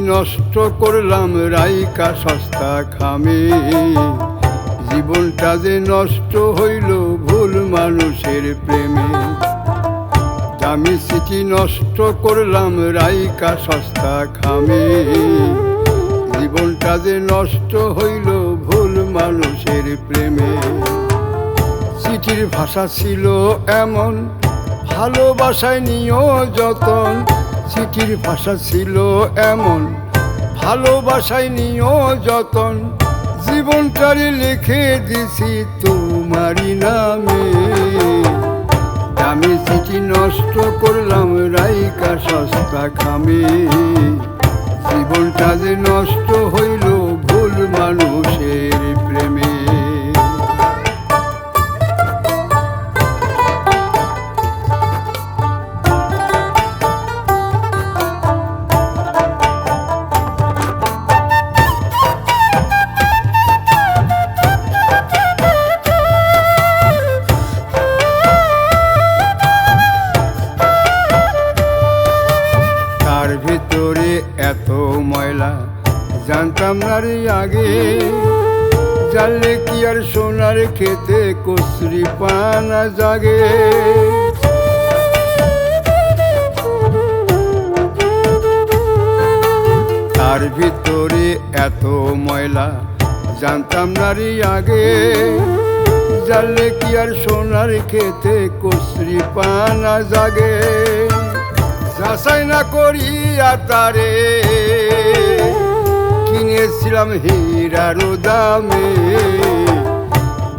নষ্ট করলাম রাইকা সস্তা খামে। জীবনটা যে নষ্ট হইল ভুল মানুষের প্রেমে। দামি স্মৃতি নষ্ট করলাম রাইকা সস্তা খামে। জীবনটা যে নষ্ট হইল ভুল মানুষের প্রেমে। চিঠির ভাষা ছিল এমন, ভালোবাসায় নিও যতন। চিঠির ভাষা ছিল এমন, ভালোবাসায় নিও যতন, জীবনটারে লিখে দিছি তোমারই নামে। আমি চিঠি নষ্ট করলাম রাইকা সস্তা খামে, জীবনটা যে নষ্ট হইল ভুল মানুষের ভিতরে এত ময়লা, জানতাম না রে আগে। জানলে কি আর সোনার খেতে কচুরি পানা জাগে? তার ভিতরে এত ময়লা, জানতাম না রে আগে। জানলে কি আর সোনার খেতে কচুরি পানা জাগে? যাচাই না করিয়া তারে। কিনেছিলাম হীরার দামে।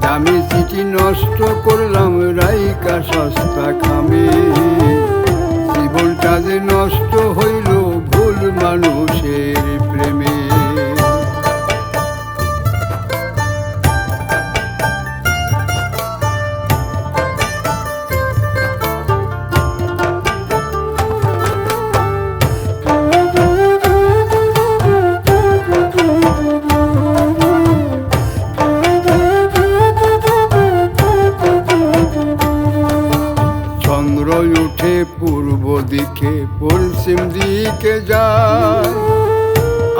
দামি চিঠি নষ্ট করলাম রাইকা সস্তা খামে। জীবনটা যে নষ্ট হইল ভুল মানুষের পশ্চিম দিকে যায়।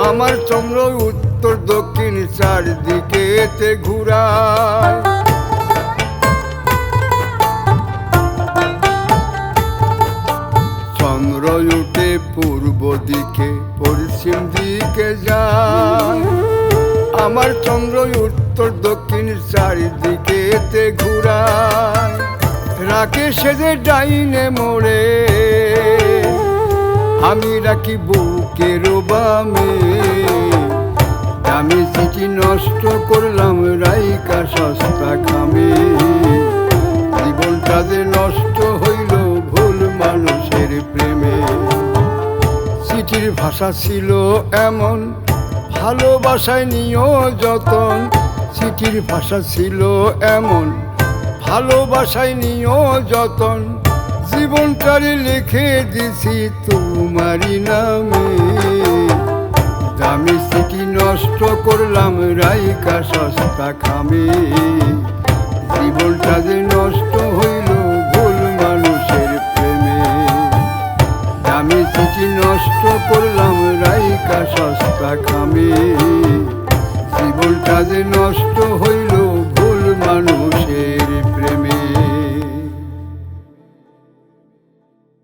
আমার চন্দ্র উত্তর, দক্ষিণ চারদিকেতে ঘুরায়। চন্দ্র উঠে পূর্ব দিকে পশ্চিম দিকে যায়। আমার চন্দ্র উত্তর, দক্ষিণ চারিদিকেতে ঘুরায়। রাকে সেজে ডাইনে মোড়ে। আমি রাখি বুকের বামে। আমি চিঠি নষ্ট করলাম রাইকা সস্তা খামে। জীবনটা যে নষ্ট হইল ভুল মানুষের প্রেমে। চিঠির ভাষা ছিল এমন, ভালোবাসায় নিও যতন। চিঠির ভাষা ছিল এমন, ভালোবাসায় নিও যতন। জীবনটারে লিখে দিছি তোমারই নামে। দামি চিঠি নষ্ট করলাম রাইকা সস্তা খামে। জীবনটা যে নষ্ট হইল ভুল মানুষের প্রেমে। দামি চিঠি নষ্ট করলাম রাইকা সস্তা খামে। জীবনটা যে